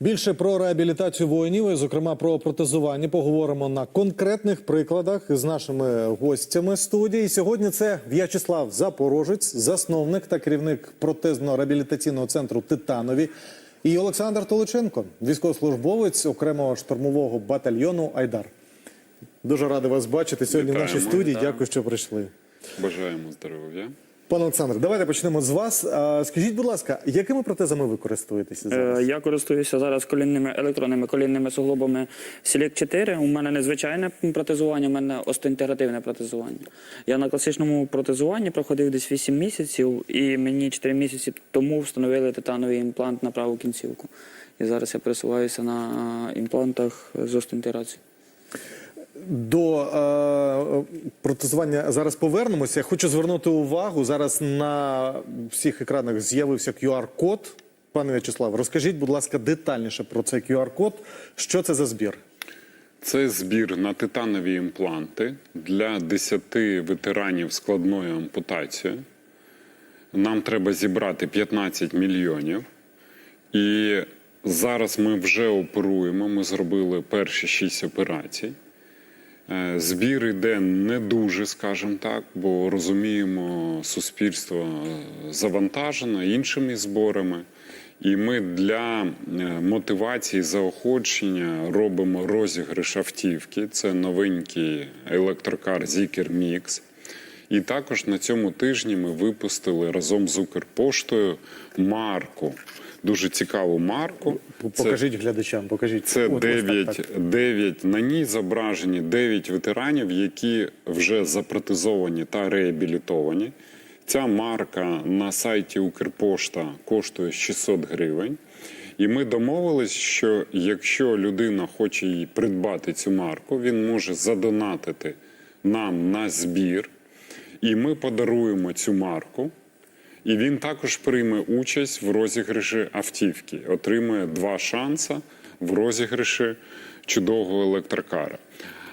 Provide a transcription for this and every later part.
Більше про реабілітацію воїнів, і, зокрема про протезування, поговоримо на конкретних прикладах з нашими гостями студії. Сьогодні це В'ячеслав Запорожець, засновник та керівник протезно-реабілітаційного центру Титанові, і Олександр Толиченко, військовослужбовець окремого штурмового батальйону Айдар. Дуже радий вас бачити сьогодні в нашій студії. Вітаю. Дякую, що прийшли. Бажаємо здоров'я. Пане Олександр, давайте почнемо з вас. Скажіть, будь ласка, якими протезами ви користуєтеся зараз? Е, Я користуюся зараз колінними електронними колінними суглобами Select 4. У мене незвичайне протезування, у мене остеінтегративне протезування. Я на класичному протезуванні проходив десь 8 місяців, і мені 4 місяці тому встановили титановий імплант на праву кінцівку. І зараз я пересуваюся на імплантах з остеінтеграцією. До е, протезування зараз повернемося. Я хочу звернути увагу. Зараз на всіх екранах з'явився QR-код. Пане В'ячеслав, розкажіть, будь ласка, детальніше про цей QR-код. Що це за збір? Це збір на титанові імпланти для 10 ветеранів складною ампутацією. Нам треба зібрати 15 мільйонів. І зараз ми вже оперуємо. Ми зробили перші 6 операцій. Е, Збір іде не дуже, скажімо так, бо розуміємо, суспільство е, завантажено іншими зборами. І ми для е, мотивації заохочення робимо розіграш автівки. Це новенький електрокар Zikr Mix. І також на цьому тижні ми випустили разом з Укрпоштою марку. Дуже цікаву марку. Це- Покажіть глядачам, покажіть. це От, ось так, так. 9, на ній зображені 9 ветеранів, які вже запротезовані та реабілітовані. Ця марка на сайті Укрпошта коштує 600 гривень. І ми домовились, що якщо людина хоче їй придбати цю марку, він може задонатити нам на збір, і ми подаруємо цю марку. І він також прийме участь в розіграші автівки, отримує два шанси в розіграші чудового електрокара.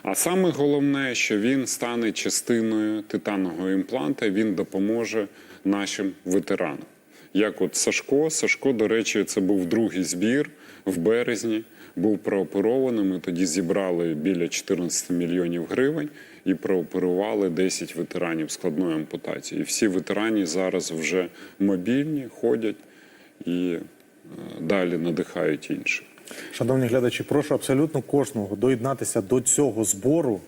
А саме головне, що він стане частиною титанового імпланта, він допоможе нашим ветеранам. Як от Сашко, Сашко, до речі, це був другий збір в березні. Був прооперований. Ми тоді зібрали біля 14 мільйонів гривень і прооперували 10 ветеранів складної ампутації. І всі ветерані зараз вже мобільні, ходять і е, далі надихають інших. Шановні глядачі, прошу абсолютно кожного доєднатися до цього збору,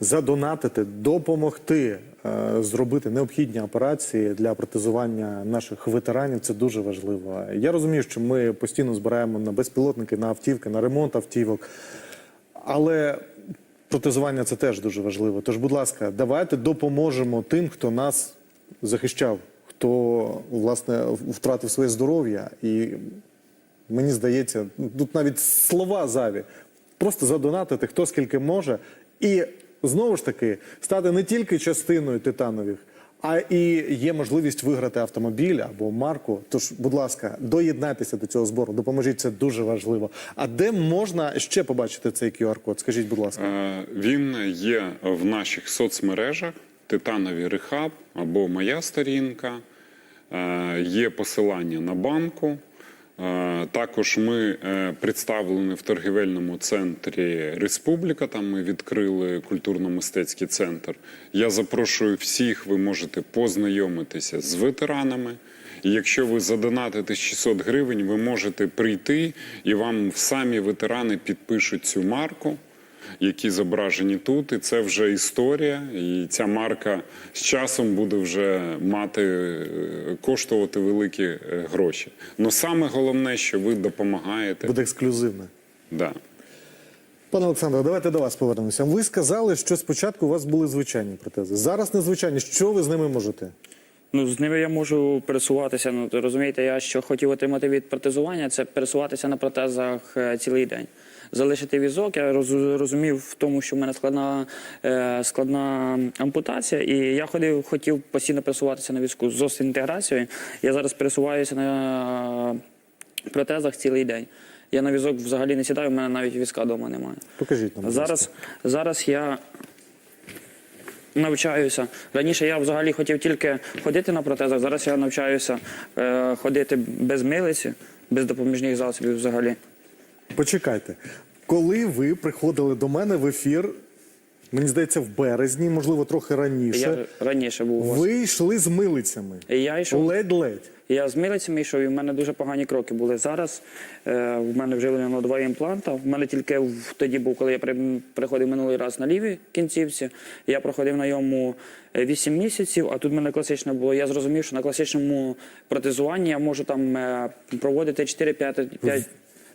задонатити, допомогти е, зробити необхідні операції для протезування наших ветеранів. Це дуже важливо. Я розумію, що ми постійно збираємо на безпілотники, на автівки, на ремонт автівок. Але протезування це теж дуже важливо. Тож, будь ласка, давайте допоможемо тим, хто нас захищав, хто власне втратив своє здоров'я і Мені здається, тут навіть слова заві. Просто задонатити хто скільки може, і знову ж таки стати не тільки частиною титанових, а і є можливість виграти автомобіль або марку. Тож, будь ласка, доєднайтеся до цього збору, допоможіть це дуже важливо. А де можна ще побачити цей QR-код? Скажіть, будь ласка. Е, Він є в наших соцмережах Титанові Рехаб або Моя сторінка. Е, Є посилання на банку. Е, Також ми е, представлені в торгівельному центрі Республіка. Там ми відкрили культурно-мистецький центр. Я запрошую всіх, ви можете познайомитися з ветеранами. Якщо ви задонатите 600 гривень, ви можете прийти і вам самі ветерани підпишуть цю марку які зображені тут, і це вже історія. І ця марка з часом буде вже мати е, коштувати великі е, гроші. Но саме головне, що ви допомагаєте. Буде ексклюзивне. Да. Пане Олександре, давайте до вас повернемося. Ви сказали, що спочатку у вас були звичайні протези. Зараз незвичайні. Що ви з ними можете? Ну, з ними я можу пересуватися. Ну, розумієте, я що хотів отримати від протезування, це пересуватися на протезах е, цілий день. Залишити візок, я розумів в тому, що в мене складна, е, складна ампутація, і я ходив, хотів постійно пересуватися на візку з інтеграцією. Я зараз пересуваюся на протезах цілий день. Я на візок взагалі не сідаю, в мене навіть візка вдома немає. Покажіть нам. Зараз, зараз я навчаюся. Раніше я взагалі хотів тільки ходити на протезах, зараз я навчаюся е, ходити без милиці, без допоміжних засобів взагалі. Почекайте, коли ви приходили до мене в ефір, мені здається, в березні, можливо, трохи раніше, Я раніше був у вас. ви йшли з милицями. І я йшов. Ледь-ледь. Я з милицями йшов, і в мене дуже погані кроки були. Зараз е, в мене вживлено два імпланта. В мене тільки в, тоді був, коли я при, приходив минулий раз на лівій кінцівці. Я проходив на йому е, 8 місяців, а тут в мене класичне було. Я зрозумів, що на класичному протезуванні я можу там е, проводити 4-5 5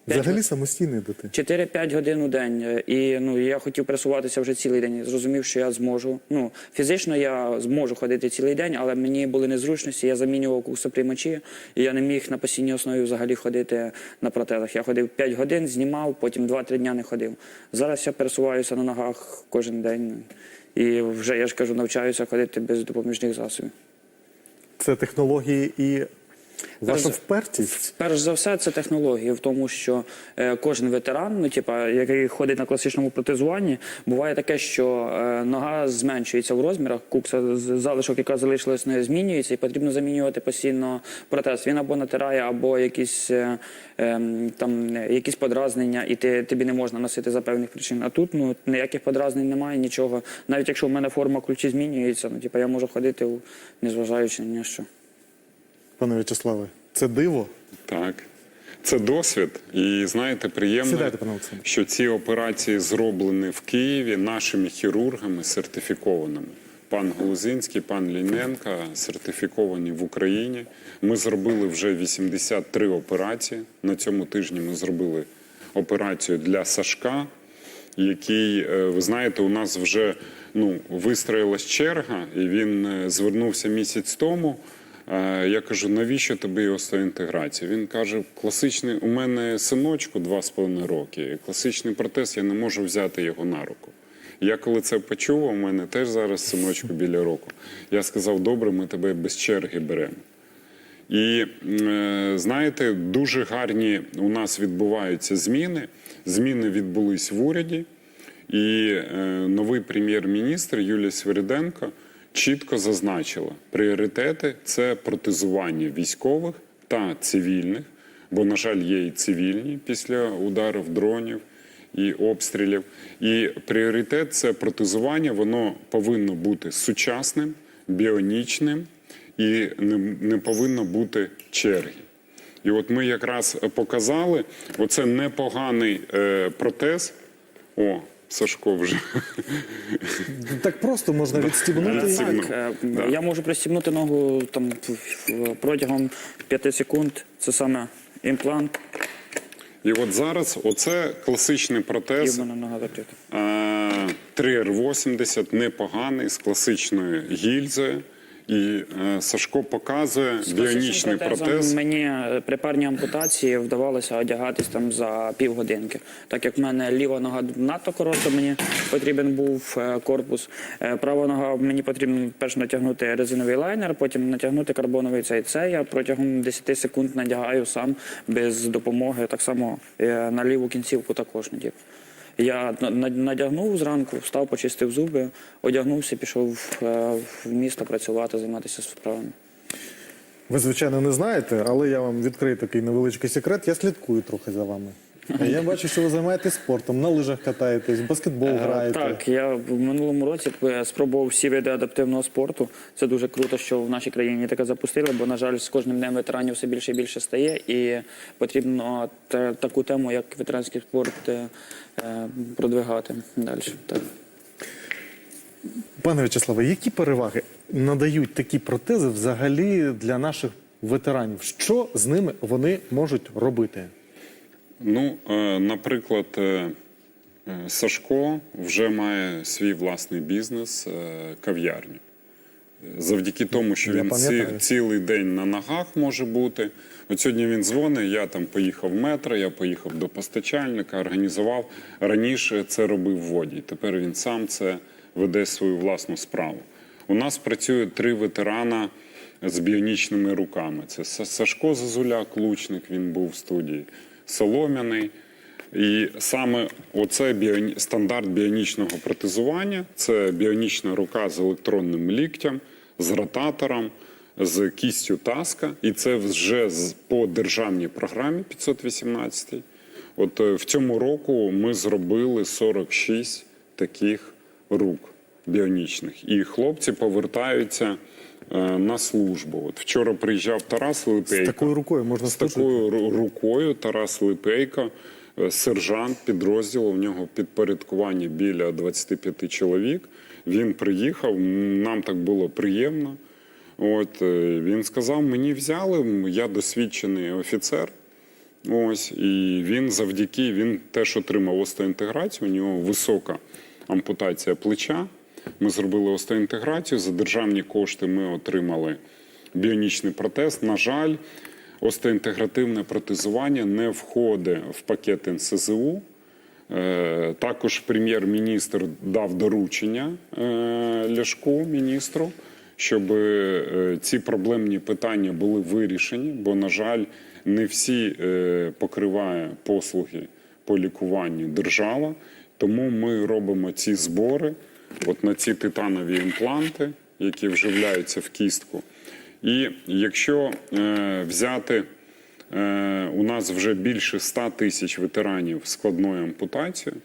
Взагалі самостійно йдете. 4-5 годин у день. І ну я хотів пересуватися вже цілий день. Зрозумів, що я зможу. Ну фізично я зможу ходити цілий день, але мені були незручності. Я замінював курсоприймачі, і я не міг на постійній основі взагалі ходити на протезах. Я ходив 5 годин, знімав, потім 2-3 дня не ходив. Зараз я пересуваюся на ногах кожен день. І вже я ж кажу, навчаюся ходити без допоміжних засобів. Це технології і ваша впертість. Перш за все, це технології в тому, що е, кожен ветеран, ну типа, який ходить на класичному протезуванні, буває таке, що е, нога зменшується в розмірах, кукса залишок, яка залишилась, не змінюється, і потрібно замінювати постійно протез. Він або натирає, або якісь е, ем, там е, якісь подразнення, і ти тобі не можна носити за певних причин. А тут ну ніяких подразнень немає, нічого. Навіть якщо в мене форма ключі змінюється, ну типа я можу ходити, незважаючи ні на що. Пане В'ячеславе, це диво. Так. Це досвід, і знаєте, приємно, Сідайте, що ці операції зроблені в Києві нашими хірургами сертифікованими. Пан Голузинський, пан Ліненка сертифіковані в Україні. Ми зробили вже 83 операції. На цьому тижні ми зробили операцію для Сашка, який, е, ви знаєте, у нас вже ну, вистроїлась черга, і він е, звернувся місяць тому. Я кажу, навіщо тобі остеоінтеграція? Він каже, класичний, у мене синочку два з половиною роки, класичний протез, я не можу взяти його на руку. Я коли це почув, у мене теж зараз синочку біля року. Я сказав, добре, ми тебе без черги беремо. І е, знаєте, дуже гарні у нас відбуваються зміни. Зміни відбулись в уряді, і е, новий прем'єр-міністр Юлія Свириденко чітко зазначила, пріоритети це протезування військових та цивільних, бо, на жаль, є і цивільні після ударів дронів і обстрілів. І пріоритет це протезування, воно повинно бути сучасним, біонічним і не, не повинно бути черги. І от ми якраз показали, оце непоганий е, протез. О, Сашко вже. Так просто можна відстібнути. Так, е, Да. я можу пристібнути ногу там протягом 5 секунд. Це саме імплант, І от зараз оце класичний протез. Трир нога закрита. Е, 3R80 непоганий з класичною гільзою. І е, Сашко показує біонічний протез. Мені при парній ампутації вдавалося одягатись там за півгодинки. Так як в мене ліва нога надто коротка, мені потрібен був е, корпус. Е, Права нога мені потрібно перш натягнути резиновий лайнер, потім натягнути карбоновий цей. Це я протягом 10 секунд надягаю сам без допомоги. Так само на ліву кінцівку також надів. Я на- на- надягнув зранку, встав, почистив зуби, одягнувся, пішов е, в місто працювати, займатися справами. Ви, звичайно, не знаєте, але я вам відкрию такий невеличкий секрет. Я слідкую трохи за вами. Я бачу, що ви займаєтесь спортом, на лижах катаєтесь, в баскетбол Е, граєте. Так, я в минулому році е, спробував всі види адаптивного спорту. Це дуже круто, що в нашій країні таке запустили, бо, на жаль, з кожним днем ветеранів все більше і більше стає, і потрібно таку тему, як ветеранський спорт, е, продвигати далі. Так. Пане В'ячеславе, які переваги надають такі протези взагалі для наших ветеранів? Що з ними вони можуть робити? Ну, е, наприклад, е, е, Сашко вже має свій власний бізнес, кав'ярню. Завдяки тому, що він ці, цілий день на ногах може бути. От сьогодні він дзвонить, я там поїхав в метро, я поїхав до постачальника, організував. Раніше це робив водій. Тепер він сам це веде свою власну справу. У нас працює три ветерана з біонічними руками. Це Сашко Зазуляк, лучник, він був в студії, Солом'яний. І саме оце стандарт біонічного протезування це біонічна рука з електронним ліктям, з ротатором, з кістю таска. І це вже з- по державній програмі 518. От е, в цьому року ми зробили 46 таких рук біонічних. І хлопці повертаються на службу. От вчора приїжджав Тарас З такою рукою можна З такою ру- рукою Тарас Липейко, е, сержант підрозділу, в нього підпорядкування біля 25 чоловік. Він приїхав, нам так було приємно. От е, він сказав: мені взяли, я досвідчений офіцер. Ось, і він завдяки він теж отримав остеоінтеграцію. У нього висока ампутація плеча. Ми зробили остеоінтеграцію. За державні кошти ми отримали біонічний протез. На жаль, остеоінтегративне протезування не входить в пакет НСЗУ. Е, Також прем'єр-міністр дав доручення е, Ляшку, міністру, щоб е, ці проблемні питання були вирішені, бо, на жаль, не всі покриває послуги по лікуванню держава. Тому ми робимо ці збори от на ці титанові імпланти, які вживляються в кістку. І якщо е, взяти Е, у нас вже більше 100 тисяч ветеранів з складною ампутацією,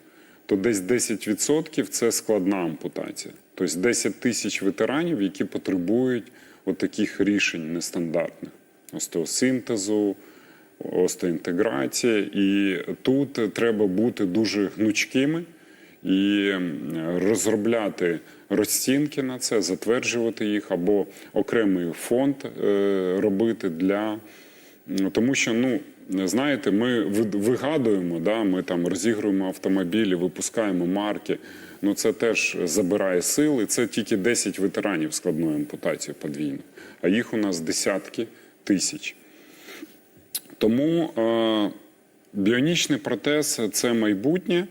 то десь 10% це складна ампутація. Тобто 10 тисяч ветеранів, які потребують от таких рішень нестандартних: остеосинтезу, остеоінтеграції. І тут треба бути дуже гнучкими і розробляти розцінки на це, затверджувати їх або окремий фонд е, робити для. Тому що, ну, знаєте, ми вигадуємо, да, ми там розігруємо автомобілі, випускаємо марки. Ну, це теж забирає сили. Це тільки 10 ветеранів складної ампутації подвійної, а їх у нас десятки тисяч. Тому е, біонічний протез це майбутнє,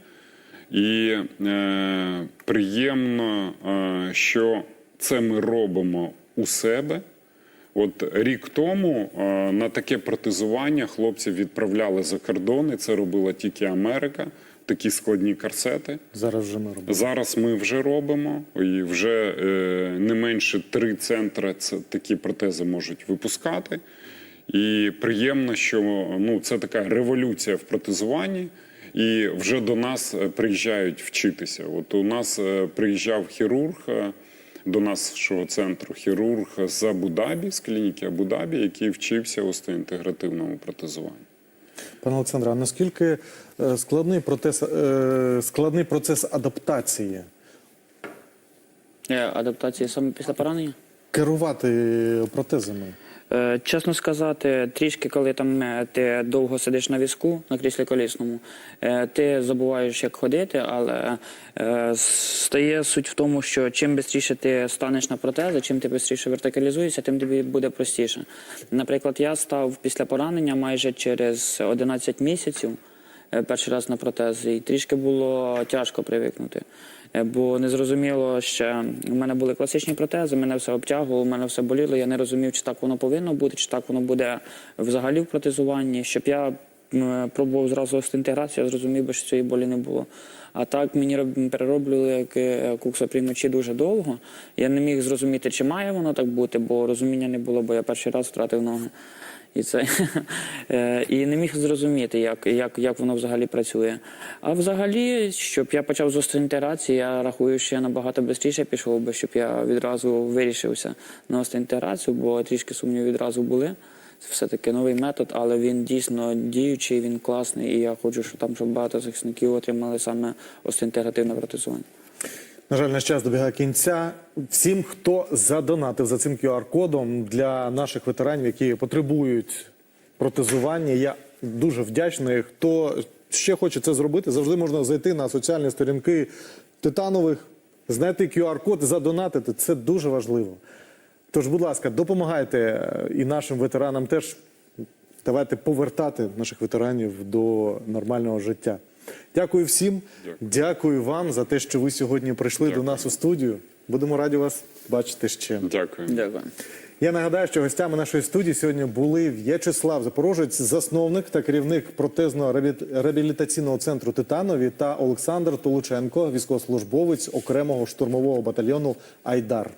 і е, приємно, е, що це ми робимо у себе. От рік тому е, на таке протезування хлопців відправляли за кордон, і це робила тільки Америка, такі складні корсети. Зараз вже ми робимо. Зараз ми вже робимо, і вже е, не менше три центри це такі протези можуть випускати. І приємно, що ну, це така революція в протезуванні. І вже до нас е, приїжджають вчитися. От у нас е, приїжджав хірург е, до нашого центру, хірург з Абу-Дабі, з клініки Абу-Дабі, який вчився остеоінтегративному протезуванню. Пане Олександре, а наскільки складний процес, складний процес адаптації? Адаптації саме після поранення? Керувати протезами? Е, Чесно сказати, трішки, коли там е, ти довго сидиш на візку на кріслі колісному, е, ти забуваєш, як ходити, але стає суть в тому, що чим швидше ти станеш на протези, чим ти швидше вертикалізуєшся, тим тобі буде простіше. Наприклад, я став після поранення майже через 11 місяців перший раз на протези, і трішки було тяжко привикнути. Е, Бо не зрозуміло ще у мене були класичні протези, мене все обтягувало, у мене все боліло. Я не розумів, чи так воно повинно бути, чи так воно буде взагалі в протезуванні. Щоб я пробував зразу остеінтеграцію, я зрозумів би, що цієї болі не було. А так мені роб- перероблювали е, куксоприймачі дуже довго. Я не міг зрозуміти, чи має воно так бути, бо розуміння не було, бо я перший раз втратив ноги. І це Е, і не міг зрозуміти, як, як, як воно взагалі працює. А взагалі, щоб я почав з остеінтеграції, я рахую, що я набагато швидше пішов би, щоб я відразу вирішився на остеінтеграцію, бо трішки сумнів відразу були. Це все-таки новий метод, але він дійсно діючий, він класний, і я хочу, щоб там щоб багато захисників отримали саме остеінтегративне протезування. На жаль, наш час добігає кінця. Всім, хто задонатив за цим QR-кодом для наших ветеранів, які потребують протезування, я дуже вдячний. Хто ще хоче це зробити, завжди можна зайти на соціальні сторінки титанових, знайти QR-код, задонатити. Це дуже важливо. Тож, будь ласка, допомагайте е, і нашим ветеранам теж. Давайте повертати наших ветеранів до нормального життя. Дякую всім. Дякую, вам за те, що ви сьогодні прийшли до нас у студію. Будемо раді вас бачити ще. Дякую. Дякую. Я нагадаю, що гостями нашої студії сьогодні були В'ячеслав Запорожець, засновник та керівник протезно-реабілітаційного центру Титанові та Олександр Толученко, військовослужбовець окремого штурмового батальйону Айдар.